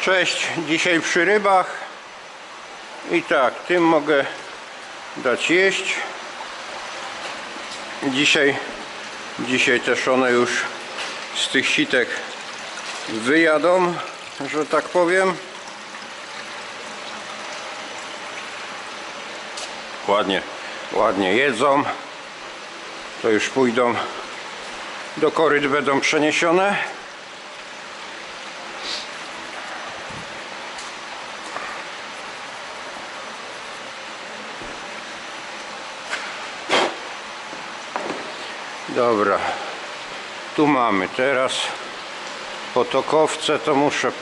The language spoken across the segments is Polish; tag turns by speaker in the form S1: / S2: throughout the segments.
S1: Cześć, dzisiaj przy rybach. I tak, tym mogę dać jeść. Dzisiaj, dzisiaj też one już z tych sitek wyjadą, że tak powiem. Ładnie, ładnie jedzą. To już pójdą do koryt będą przeniesione. Dobra, tu mamy teraz potokowce, to muszę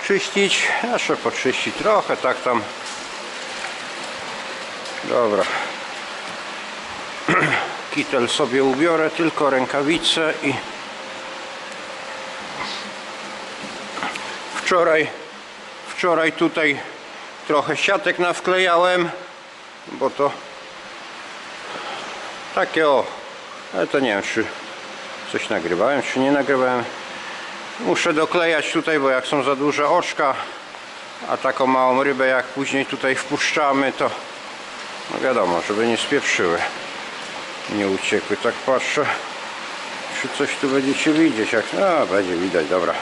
S1: poczyścić, jeszcze poczyścić trochę, tak tam. Dobra. Kitel sobie ubiorę, tylko rękawice i wczoraj wczoraj tutaj trochę siatek nawklejałem, bo to takie o, ale to nie wiem czy coś nagrywałem, czy nie nagrywałem. Muszę doklejać tutaj, bo jak są za duże oczka, a taką małą rybę jak później tutaj wpuszczamy, to no wiadomo, żeby nie spieprzyły, nie uciekły. Tak patrzę, czy coś tu będziecie widzieć. Jak... A, będzie widać, dobra.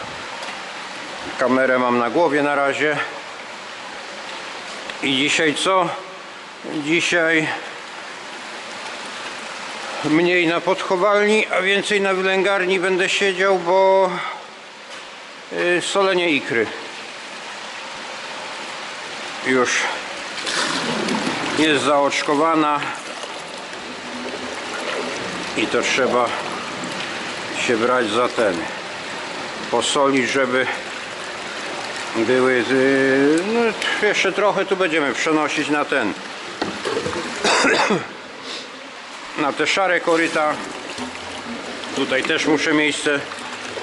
S1: Kamerę mam na głowie na razie. I dzisiaj co? Dzisiaj mniej na podchowalni, a więcej na wylęgarni będę siedział, bo yy, solenie ikry. Już jest zaoczkowana i to trzeba się brać za ten posolić, żeby były yy, no, jeszcze trochę tu będziemy przenosić na ten na te szare koryta. Tutaj też muszę miejsce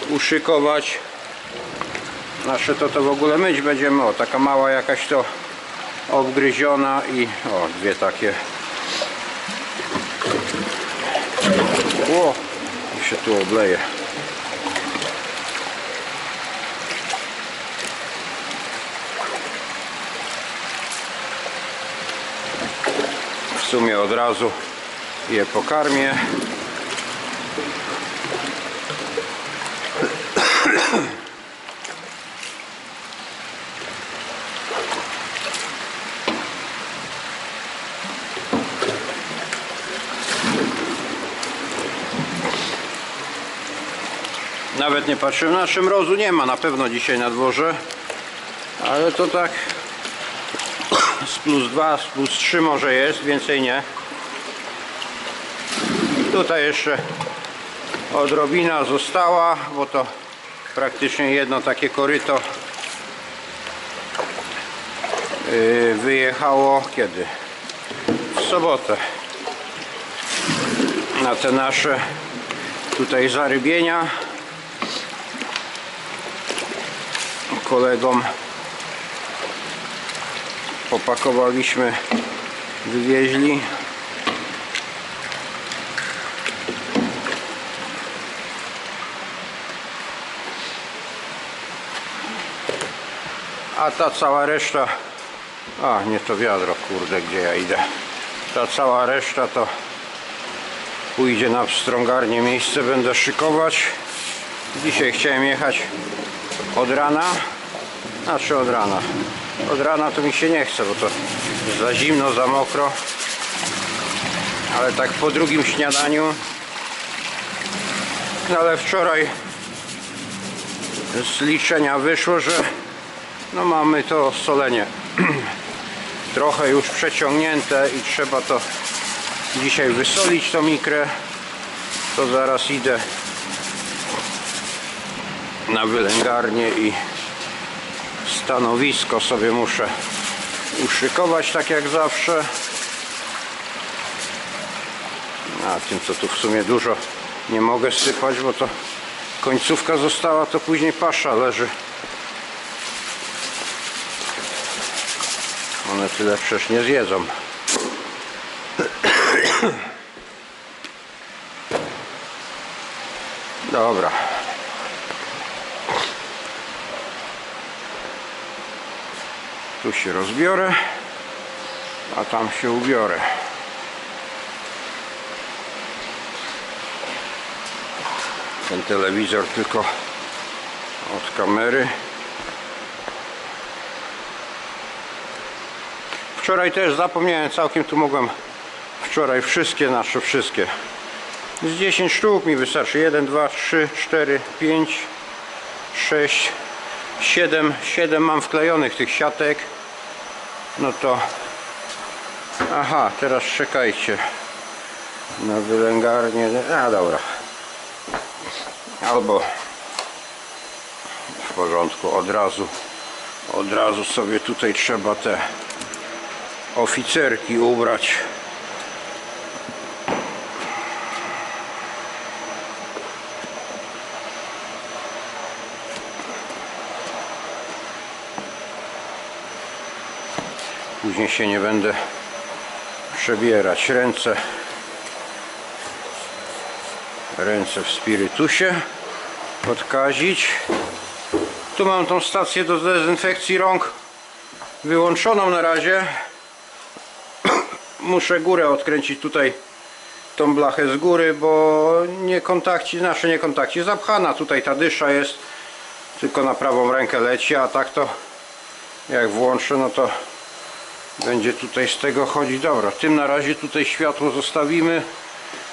S1: uszykować. Nasze to to w ogóle myć będziemy. O taka mała jakaś to obgryziona i o dwie takie. O i się tu obleje. W sumie od razu je pokarmię Nawet nie patrzyłem, na czym mrozu nie ma na pewno dzisiaj na dworze, ale to tak z plus 2, z plus 3 może jest, więcej nie. Tutaj jeszcze odrobina została, bo to praktycznie jedno takie koryto yy, wyjechało kiedy? W sobotę. Na te nasze tutaj zarybienia. Kolegom popakowaliśmy wywieźli a ta cała reszta a nie to wiadro kurde gdzie ja idę. Ta cała reszta to pójdzie na wstrągarnię miejsce będę szykować. Dzisiaj chciałem jechać od rana znaczy od rana. Od rana to mi się nie chce bo to za zimno, za mokro. Ale tak po drugim śniadaniu. No ale wczoraj z liczenia wyszło, że no mamy to solenie. Trochę już przeciągnięte i trzeba to dzisiaj wysolić tą mikrę to zaraz idę na wylęgarnię i stanowisko sobie muszę uszykować tak jak zawsze. A tym co tu w sumie dużo nie mogę sypać bo to końcówka została to później pasza leży one tyle przecież nie zjedzą dobra Tu się rozbiorę, a tam się ubiorę. Ten telewizor tylko od kamery. Wczoraj też zapomniałem całkiem, tu mogłem wczoraj wszystkie nasze, wszystkie. Z 10 sztuk mi wystarczy. 1, 2, 3, 4, 5, 6, 7. 7 mam wklejonych tych siatek. No to... Aha, teraz czekajcie. Na wylęgarnię. A dobra. Albo w porządku, od razu od razu sobie tutaj trzeba te oficerki ubrać. Później się nie będę przebierać. Ręce ręce w spirytusie odkazić. Tu mam tą stację do dezynfekcji rąk wyłączoną na razie. Muszę górę odkręcić tutaj tą blachę z góry, bo nie kontakci, znaczy nie kontakci, zapchana tutaj ta dysza jest, tylko na prawą rękę leci, a tak to jak włączę, no to będzie tutaj z tego chodzić. Dobra, tym na razie tutaj światło zostawimy,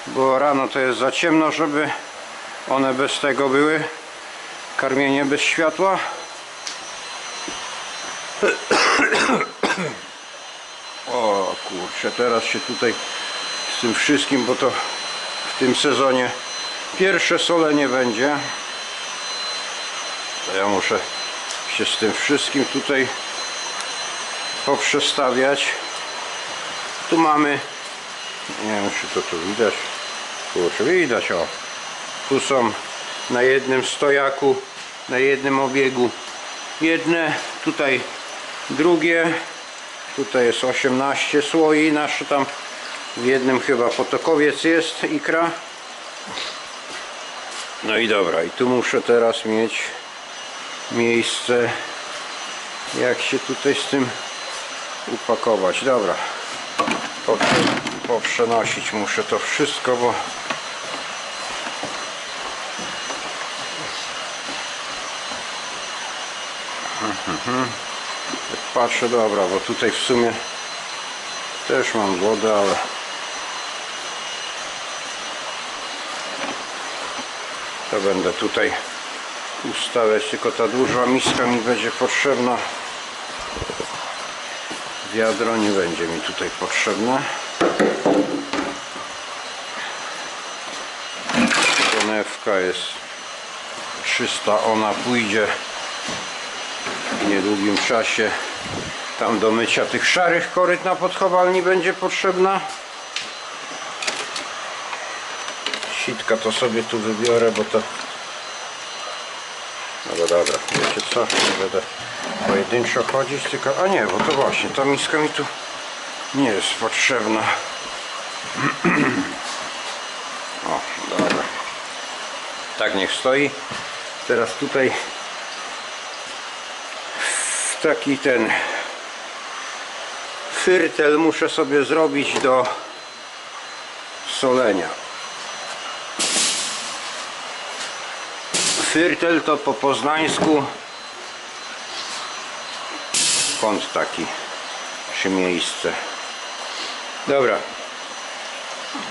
S1: bo rano to jest za ciemno, żeby one bez tego były. Karmienie bez światła. Kurczę, teraz się tutaj z tym wszystkim, bo to w tym sezonie pierwsze solenie będzie. To ja muszę się z tym wszystkim tutaj poprzestawiać. Tu mamy, nie wiem czy to tu widać, kurczę widać o, tu są na jednym stojaku, na jednym obiegu jedne, tutaj drugie, tutaj jest 18 słoi, nasze tam w jednym chyba potokowiec jest ikra. No i dobra, i tu muszę teraz mieć miejsce jak się tutaj z tym upakować. Dobra, Poprze, poprzenosić muszę to wszystko, bo Jak patrzę, dobra, bo tutaj w sumie też mam wodę, ale to będę tutaj ustawiać, tylko ta duża miska mi będzie potrzebna. Wiadro nie będzie mi tutaj potrzebne. Konewka jest czysta, ona pójdzie w niedługim czasie tam do mycia tych szarych koryt na podchowalni będzie potrzebna. Sitka to sobie tu wybiorę, bo to no dobra, wiecie co, nie będę pojedynczo chodzić, tylko, a nie, bo to właśnie, ta miska mi tu nie jest potrzebna. O, dobra. Tak niech stoi. Teraz tutaj w taki ten fyrtel muszę sobie zrobić do solenia. Fyrtel to po poznańsku kąt taki czy miejsce. Dobra.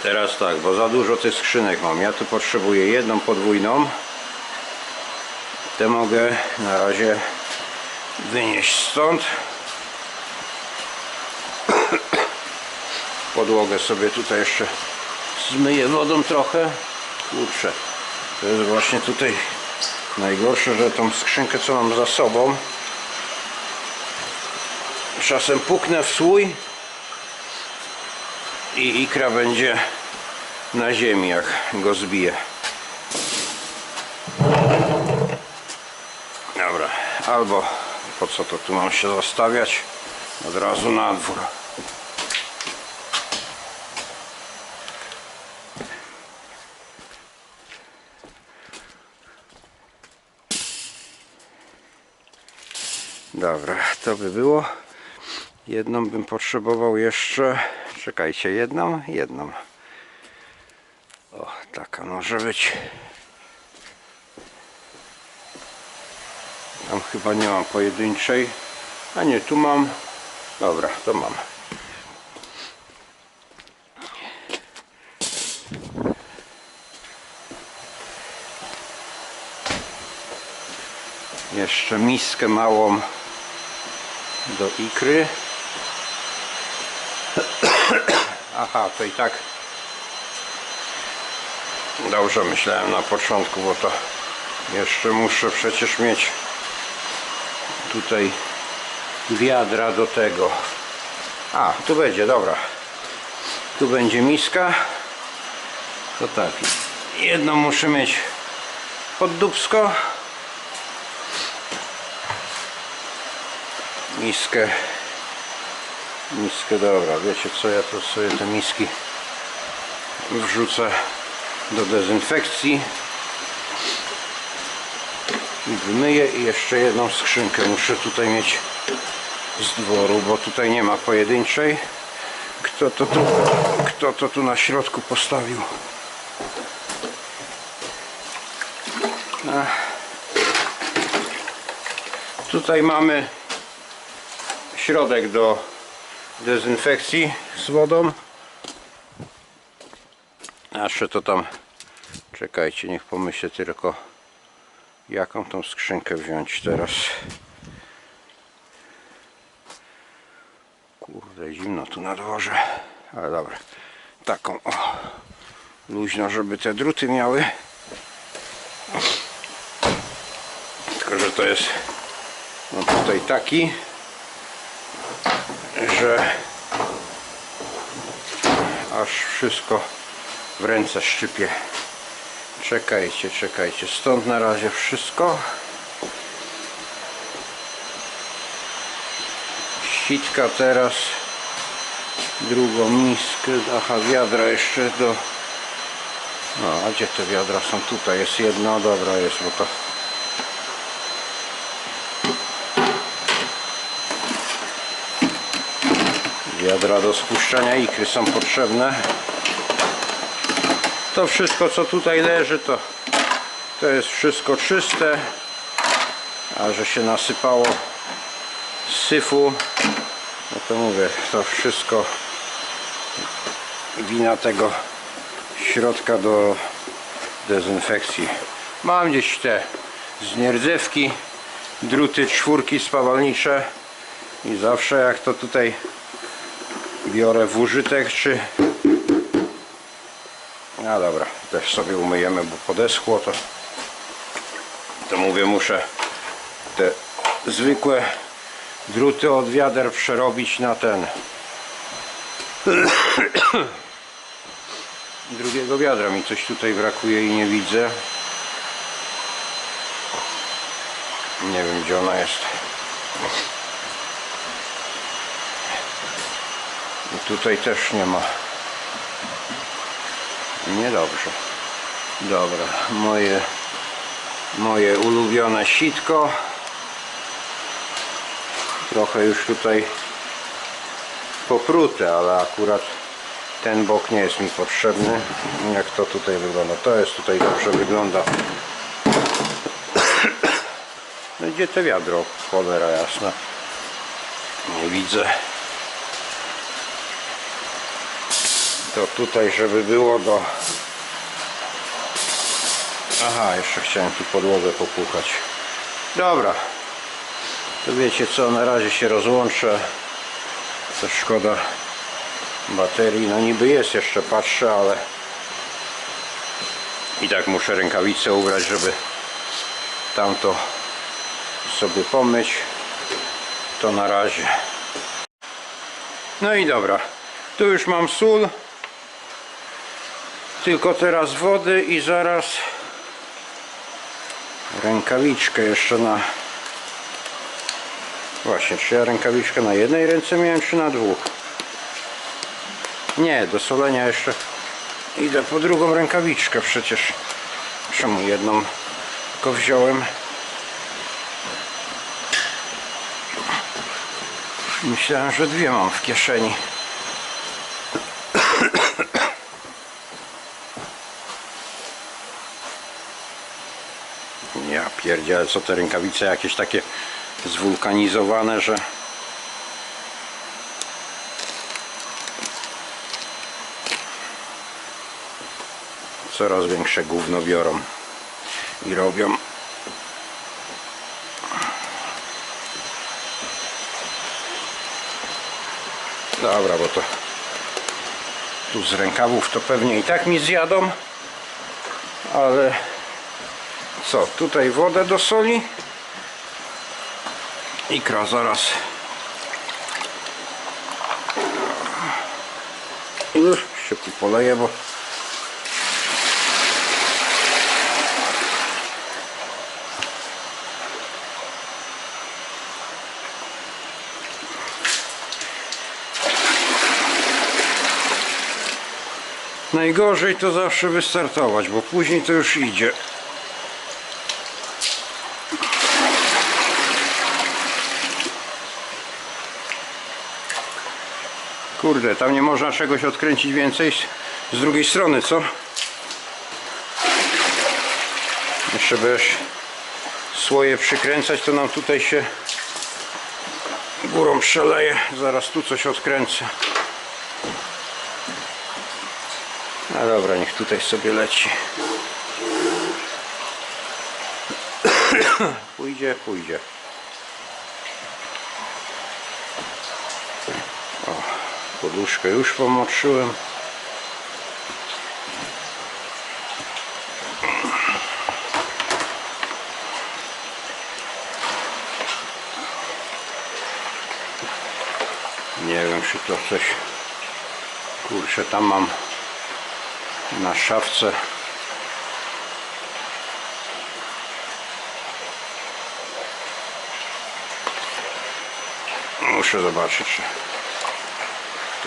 S1: Teraz tak, bo za dużo tych skrzynek mam. Ja tu potrzebuję jedną podwójną. Te mogę na razie wynieść stąd podłogę sobie tutaj jeszcze zmyję wodą trochę. Kurczę to jest właśnie tutaj najgorsze, że tą skrzynkę co mam za sobą czasem puknę w słój i ikra będzie na ziemi jak go zbiję. Dobra, albo po co to tu mam się zostawiać? Od razu na dwór Dobra, to by było. Jedną bym potrzebował jeszcze. Czekajcie, jedną, jedną. O, taka może być. Tam chyba nie mam pojedynczej. A nie, tu mam. Dobra, to mam. Jeszcze miskę małą do ikry. Aha, to i tak dobrze myślałem na początku, bo to jeszcze muszę przecież mieć tutaj wiadra do tego. A, tu będzie, dobra. Tu będzie miska. To tak. Jedną muszę mieć pod dubsko. Miskę. Miskę, dobra. Wiecie co, ja tu sobie te miski wrzucę do dezynfekcji. I wymyję i jeszcze jedną skrzynkę muszę tutaj mieć z dworu, bo tutaj nie ma pojedynczej. Kto to tu, kto to tu na środku postawił? Ach. Tutaj mamy środek do dezynfekcji z wodą. A Jeszcze to tam, czekajcie, niech pomyślę tylko jaką tą skrzynkę wziąć teraz. Kurde, zimno tu na dworze. Ale dobra. Taką o. Luźno, żeby te druty miały. Tylko, że to jest no tutaj taki, że aż wszystko w ręce szczypie. Czekajcie, czekajcie. Stąd na razie wszystko. Sitka teraz. Drugą miskę. Aha, wiadra jeszcze do... No, a gdzie te wiadra są? Tutaj jest jedno. Dobra, jest, bo to... Wiadra do spuszczania ikry są potrzebne. To wszystko co tutaj leży to, to jest wszystko czyste. A że się nasypało syfu, no to mówię, to wszystko wina tego środka do dezynfekcji. Mam gdzieś te znierzewki, druty czwórki spawalnicze i zawsze jak to tutaj biorę w użytek czy no dobra, też sobie umyjemy, bo podeschło to. To mówię, muszę te zwykłe druty od wiader przerobić na ten drugiego wiadra. Mi coś tutaj brakuje i nie widzę. Nie wiem gdzie ona jest tutaj też nie ma Niedobrze. Dobra, moje moje ulubione sitko. Trochę już tutaj poprute, ale akurat ten bok nie jest mi potrzebny. Jak to tutaj wygląda? To jest tutaj dobrze wygląda. No gdzie te wiadro? Cholera jasna. Nie widzę. To tutaj żeby było do aha jeszcze chciałem tu podłogę popukać. Dobra. To wiecie co na razie się rozłączę. To szkoda baterii. No niby jest jeszcze patrzę ale i tak muszę rękawice ubrać żeby tamto sobie pomyć. To na razie. No i dobra. Tu już mam sól tylko teraz wody i zaraz rękawiczkę jeszcze na właśnie, czy ja rękawiczkę na jednej ręce miałem, czy na dwóch? Nie, do solenia jeszcze idę po drugą rękawiczkę przecież. Czemu jedną? Tylko wziąłem. Myślałem, że dwie mam w kieszeni. Pierdzielę, co te rękawice jakieś takie zwulkanizowane, że... Coraz większe gówno biorą i robią. Dobra, bo to tu z rękawów to pewnie i tak mi zjadą, ale co, tutaj wodę do soli ikra zaraz już się tu bo Najgorzej to zawsze wystartować, bo później to już idzie. Kurde, tam nie można czegoś odkręcić więcej z- drugiej strony, co? Jeszcze będziesz słoje przykręcać, to nam tutaj się górą przeleje. Zaraz tu coś odkręcę. A dobra, niech tutaj sobie leci. pójdzie, pójdzie. O, poduszkę już pomoczyłem. Nie wiem, czy to coś... Kurczę, tam mam na szafce muszę zobaczyć czy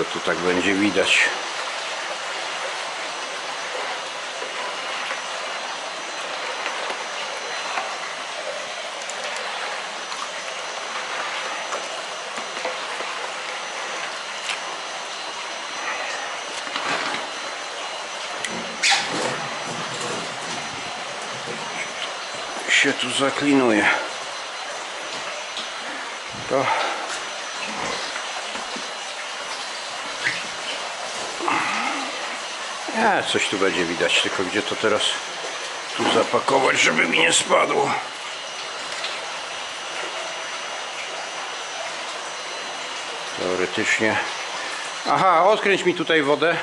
S1: to tu tak będzie widać się tu zaklinuje. To a, coś tu będzie widać, tylko gdzie to teraz tu zapakować, żeby mi nie spadło. Teoretycznie. Aha, odkręć mi tutaj wodę.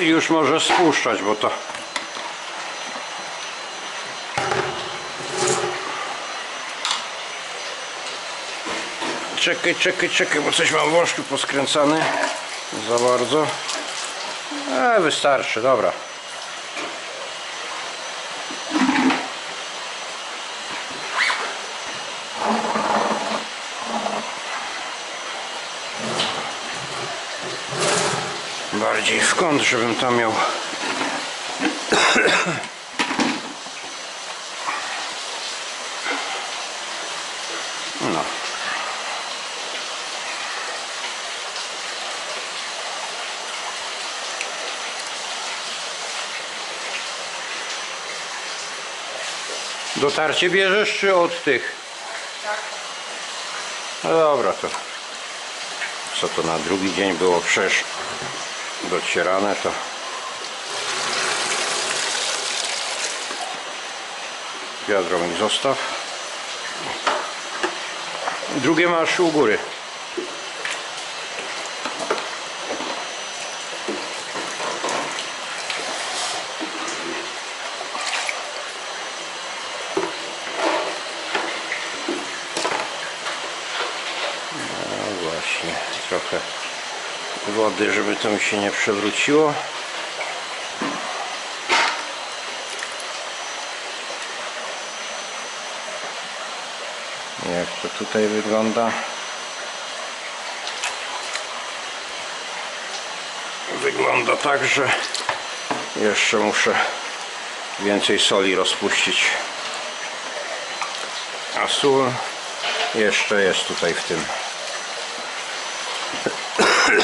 S1: I już może spuszczać, bo to Czekaj, czekaj, czekaj, bo coś mam wążku poskręcany za bardzo. E, wystarczy, dobra. Bardziej w kąt, żebym tam miał Dotarcie bierzesz czy od tych? No dobra to. Co to na drugi dzień było przecież docierane to. Wiadro mi zostaw. Drugie masz u góry. No właśnie, trochę wody, żeby to mi się nie przewróciło. Jak to tutaj wygląda? Wygląda tak, że jeszcze muszę więcej soli rozpuścić. A sól jeszcze jest tutaj w tym.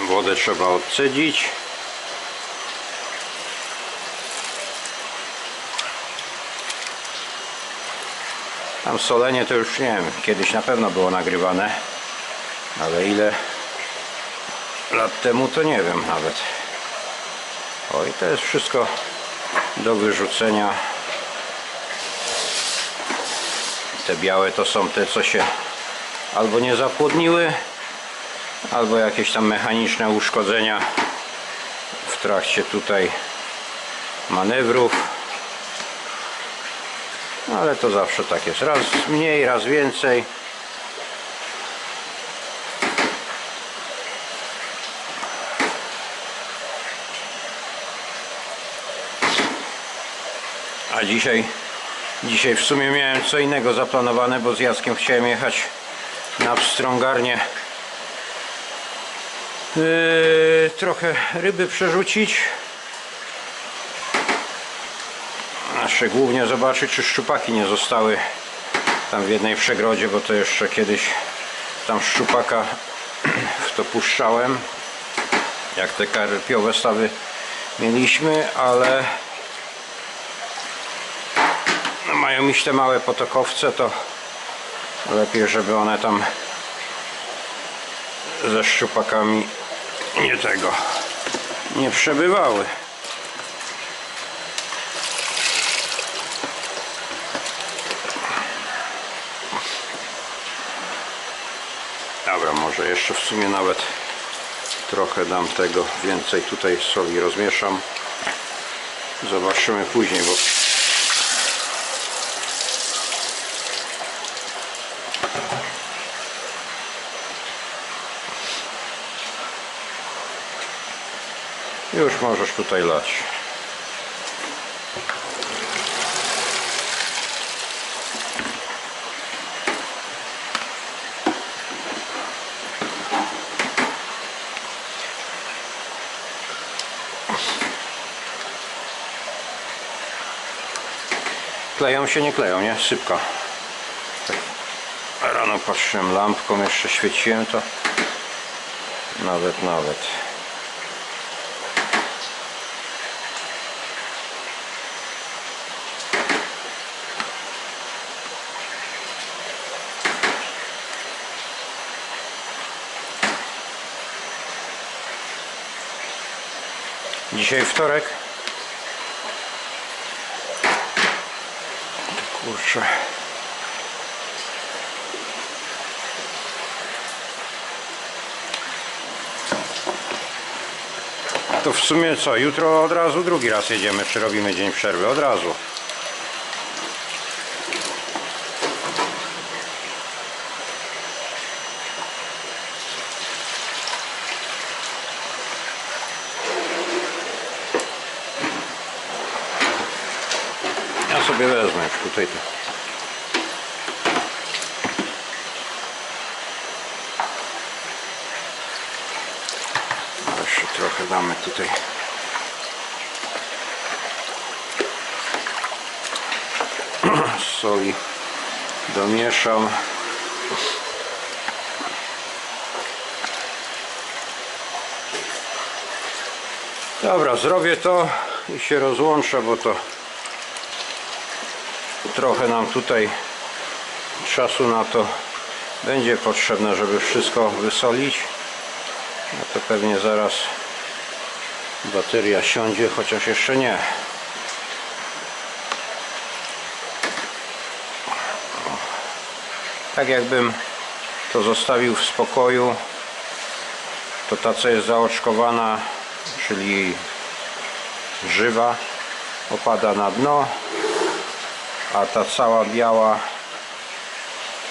S1: Wodę trzeba odcedzić. Tam solenie to już nie wiem, kiedyś na pewno było nagrywane, ale ile lat temu to nie wiem nawet. Oj, to jest wszystko do wyrzucenia. Te białe to są te, co się albo nie zapłodniły, albo jakieś tam mechaniczne uszkodzenia w trakcie tutaj manewrów. No, ale to zawsze tak jest. Raz mniej, raz więcej. A dzisiaj, dzisiaj w sumie miałem co innego zaplanowane, bo z Jackiem chciałem jechać na wstrągarnię trochę ryby przerzucić. Znaczy głównie zobaczyć, czy szczupaki nie zostały tam w jednej przegrodzie, bo to jeszcze kiedyś tam szczupaka w to puszczałem, jak te karpiowe stawy mieliśmy, ale no, mają iść te małe potokowce, to lepiej, żeby one tam ze szczupakami nie tego nie przebywały. Dobra, może jeszcze w sumie nawet trochę dam tego więcej tutaj soli rozmieszam. Zobaczymy później, bo już możesz tutaj lać. Kleją się, nie kleją, nie? Tak. Rano patrzyłem lampką, jeszcze świeciłem to. Nawet, nawet. Dzisiaj wtorek. Kurczę. To w sumie co? Jutro od razu drugi raz jedziemy, czy robimy dzień przerwy? Od razu. Ja sobie Jeszcze trochę damy tutaj. Soli domieszam. Dobra, zrobię to i się rozłączę, bo to trochę nam tutaj czasu na to będzie potrzebne, żeby wszystko wysolić. No to pewnie zaraz bateria siądzie, chociaż jeszcze nie. Tak jakbym to zostawił w spokoju, to ta co jest zaoczkowana, czyli żywa, opada na dno, a ta cała biała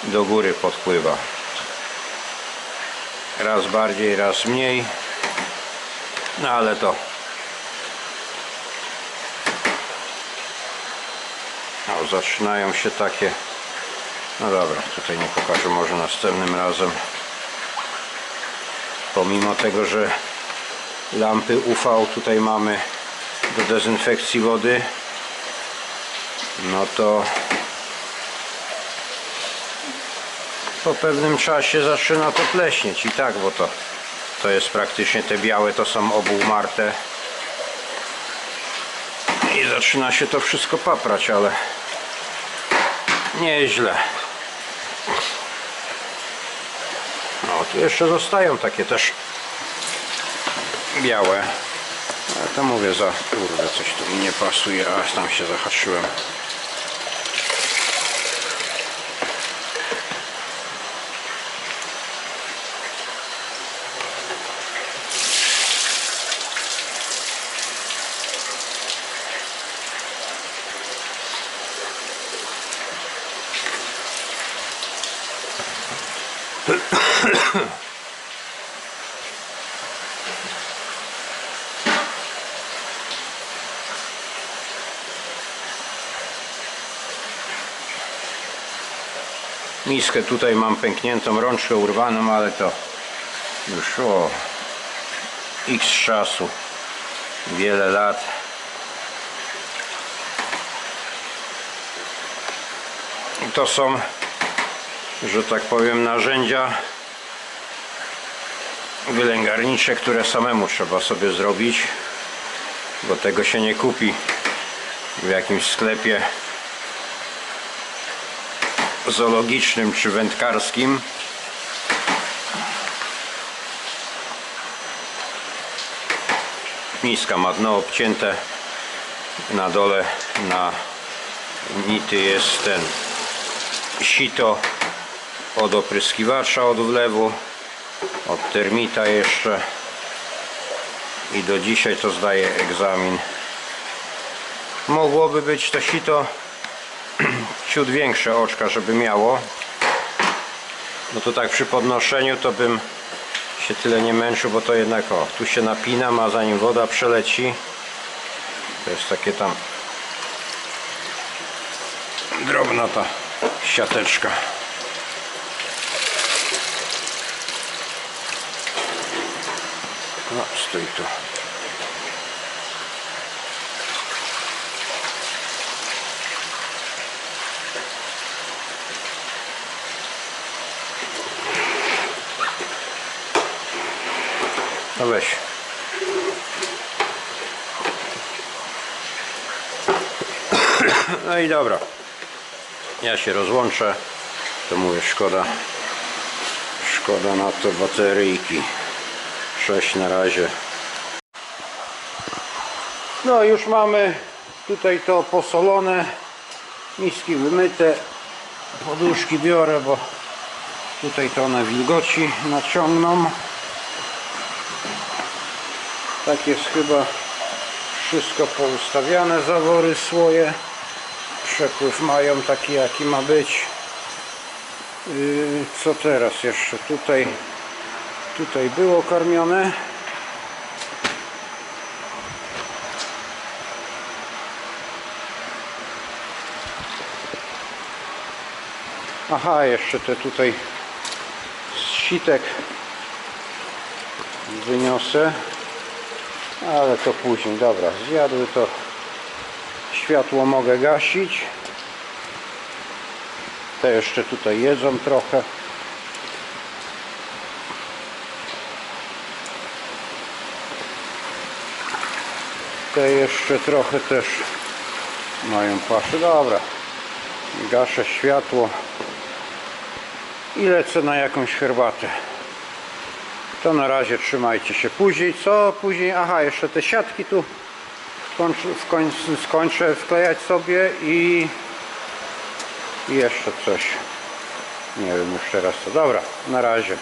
S1: do góry podpływa. Raz bardziej, raz mniej. No ale to o, zaczynają się takie no dobra, tutaj nie pokażę może następnym razem pomimo tego, że lampy UV tutaj mamy do dezynfekcji wody no to po pewnym czasie zaczyna to pleśnieć i tak, bo to to jest praktycznie te białe to są obułmarte i zaczyna się to wszystko paprać, ale nieźle. O, tu jeszcze zostają takie też białe to mówię za kurde coś tu mi nie pasuje a tam się zahaczyłem miskę tutaj mam pękniętą rączkę urwaną ale to już o x czasu. Wiele lat. I to są że tak powiem narzędzia wylęgarnicze które samemu trzeba sobie zrobić bo tego się nie kupi w jakimś sklepie zoologicznym czy wędkarskim. Miska ma dno obcięte. Na dole na nity jest ten sito od opryskiwacza od wlewu od termita jeszcze. I do dzisiaj to zdaje egzamin. Mogłoby być to sito ciut większe oczka, żeby miało. No to tak przy podnoszeniu to bym się tyle nie męczył, bo to jednak o, tu się napinam, a zanim woda przeleci to jest takie tam drobna ta siateczka. No, stój tu. No weź. No i dobra. Ja się rozłączę. To mówię, szkoda. Szkoda na to bateryjki. 6 na razie. No już mamy tutaj to posolone. Miski wymyte. Poduszki biorę, bo tutaj to one wilgoci naciągną. Tak jest chyba wszystko poustawiane, zawory słoje. Przepływ mają taki jaki ma być. Yy, Co teraz jeszcze? Tutaj, tutaj było karmione. Aha, jeszcze te tutaj z sitek wyniosę ale to później, dobra, zjadły to światło mogę gasić. Te jeszcze tutaj jedzą trochę. Te jeszcze trochę też mają paszę, dobra gaszę światło i lecę na jakąś herbatę to na razie trzymajcie się. Później co? Później, aha, jeszcze te siatki tu skończę, w końcu skończę wklejać sobie i, i jeszcze coś. Nie wiem już teraz co. Dobra, na razie.